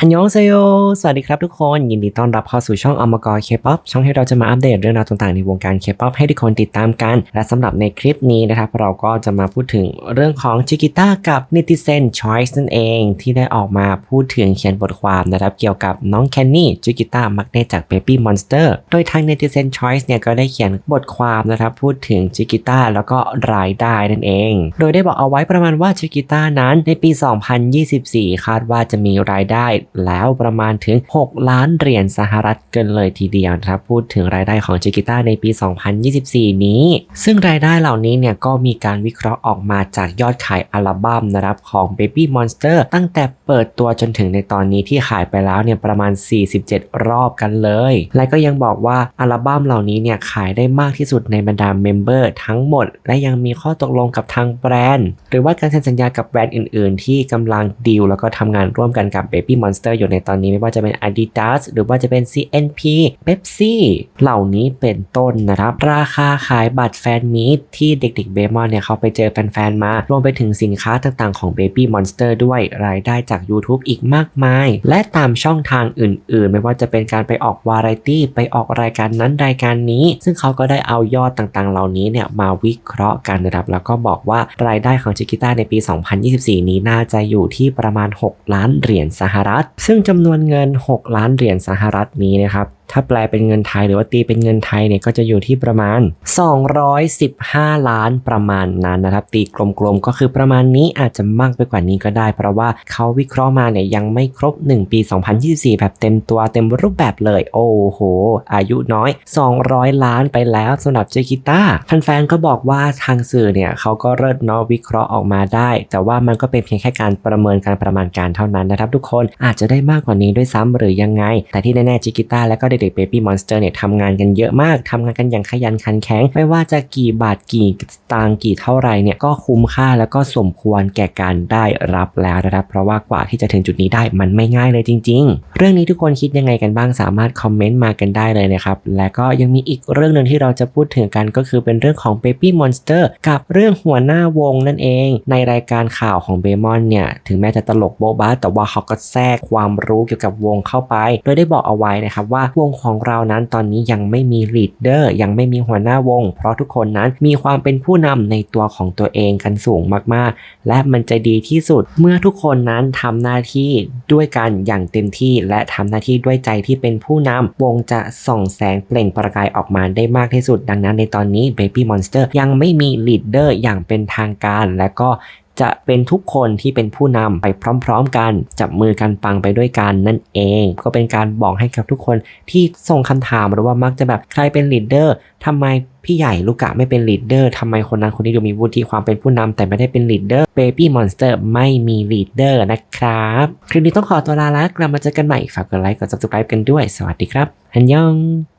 อันยองเซโย สวัสดีครับทุกคน ยินดีต้อนรับเข้าสู่ช่องอมกรเคป๊อปช่องให้เราจะมาอัปเดตเรื่องราวต่างๆในวงการเคป๊อปให้ทุกคนติดตามกัน และสำหรับในคลิปนี้นะครับ เราก็จะมาพูดถึงเรื่องของจิกิต้ากับนิติเซนชอยส์นั่นเอง ที่ได้ออกมาพูดถึงเขียนบทความนะครับ เกี่ยวกับน้องแคนนี่จิกิต้ามักเน่จาก Baby Monster โดยทาง Netizen Choice เนี่ยก็ได้เขียนบทความนะครับพูดถึงจิกิต้าแล้วก็รายได้นั่นเอง โดยได้บอกเอาไว้ประมาณว่าจิกิต้านั้นในปี 2024 คาดว่าจะมีรายได้ แล้วประมาณถึง 6 ล้านเหรียญสหรัฐกันเลยทีเดียวนะครับพูดถึงรายได้ของจิกิต้าในปี 2024 นี้ ซึ่งรายได้เหล่านี้เนี่ยก็มีการวิเคราะห์ออกมาจากยอดขายอัลบั้มนะครับของ Baby Monster ตั้งแต่เปิดตัวจนถึงในตอนนี้ที่ขายไปแล้วเนี่ยประมาณ 47 รอบกันเลย และก็ยังบอกว่าอัลบั้มเหล่านี้เนี่ยขายได้มากที่สุดในบรรดาเมมเบอร์ทั้งหมด และยังมีข้อตกลงกับทางแบรนด์ หรือว่าการเซ็นสัญญากับแบรนด์อื่น ๆ ที่กำลังดีลแล้วก็ทำงานร่วมกันกับ Baby Monster อยู่ในตอนนี้ไม่ว่าจะเป็น Adidas หรือว่าจะเป็น CNP Pepsi เหล่านี้เป็นต้นนะครับ ราคาขายบัตรแฟนมีตที่เด็กๆเบมอนเนี่ยเขาไปเจอแฟนๆมารวมไปถึงสินค้าต่างๆของ Baby Monster ด้วยรายได้จาก YouTube อีกมากมาย และตามช่องทางอื่นๆ ไม่ว่าจะเป็นการไปออกวาไรตี้ไปออกรายการนั้นรายการนี้ ซึ่งเขาก็ได้เอายอดต่างๆ เหล่านี้เนี่ยมาวิเคราะห์กันนะครับแล้วก็บอกว่ารายได้ของจิกิต้าในปี 2024 นี้น่าจะอยู่ที่ประมาณ 6 ล้านเหรียญสหรัฐซึ่งจำนวนเงิน 6 ล้านเหรียญสหรัฐนี้นะครับ ถ้าแปลเป็นเงินไทยหรือว่าตีเป็นเงินไทยเนี่ยก็จะอยู่ที่ประมาณ 215 ล้านประมาณนั้นนะครับ ตีกลมๆก็คือประมาณนี้อาจจะมากไปกว่านี้ก็ได้ เพราะว่าเขาวิเคราะห์มาเนี่ยยังไม่ครบ 1 ปี 2024 แบบเต็มตัวเต็มรูปแบบเลย โอ้โห อายุน้อย 200 ล้านไปแล้วสำหรับเจคิต้าแฟนๆก็บอกว่าทางสื่อเนี่ยเขาก็เลิศเนาะวิเคราะห์ออกมาได้ แต่ว่ามันก็เป็นเพียงแค่การประเมินการประมาณการเท่านั้นนะครับ ทุกคนอาจจะได้มากกว่านี้ด้วยซ้ำหรือยังไง แต่ที่แน่ๆจิกิต้าและก็เด็กๆ Baby Monster เนี่ยทำงานกันเยอะมากทำงานกันอย่างขยันขันแข็ง ไม่ว่าจะกี่บาทกี่ตางกี่เท่าไรเนี่ยก็คุ้มค่าแล้วก็สมควรแก่การได้รับแล้วนะครับ เพราะว่ากว่าที่จะถึงจุดนี้ได้มันไม่ง่ายเลยจริง ๆ เรื่องนี้ทุกคนคิดยังไงกันบ้างสามารถคอมเมนต์มากันได้เลยนะครับ และก็ยังมีอีกเรื่องหนึ่งที่เราจะพูดถึงกันก็คือเป็นเรื่องของ Baby Monster กับเรื่องหัวหน้าวงนั่นเอง ในรายการข่าวของเบมอนเนี่ยถึงแม้จะตลกโบ๊ะบ้าแต่ว่าเขาก็แทรกความรู้เกี่ยวกับวงเข้าไป โดยได้บอกเอาไว้นะครับว่าวงของเรานั้นตอนนี้ยังไม่มีลีดเดอร์ยังไม่มีหัวหน้าวง เพราะทุกคนนั้นมีความเป็นผู้นำในตัวของตัวเองกันสูงมากๆ และมันจะดีที่สุดเมื่อทุกคนนั้นทำหน้าที่ด้วยกันอย่างเต็มที่ และทำหน้าที่ด้วยใจที่เป็นผู้นำวงจะส่องแสงเปล่งประกายออกมาได้มากที่สุด ดังนั้นในตอนนี้ Baby Monster ยังไม่มีลีดเดอร์อย่างเป็นทางการและก็ จะเป็นทุกคนที่เป็นผู้นำไปพร้อม ๆ กันจับมือกันปังไปด้วยกันนั่นเอง ก็เป็นการบอกให้กับทุกคนที่ส่งคำถามหรือว่ามักจะแบบใครเป็นลีดเดอร์ทำไมพี่ใหญ่ลูกกะไม่เป็นลีดเดอร์ทำไมคนนั้นคนนี้ดูมีวุฒิความเป็นผู้นำแต่ไม่ได้เป็นลีดเดอร์ Baby Monster ไม่มีลีดเดอร์นะครับคลิปนี้ต้องขอตัวลาแล้วกลับมาเจอกันใหม่ฝากกดไลค์กด subscribe กันด้วย สวัสดีครับฮันยอง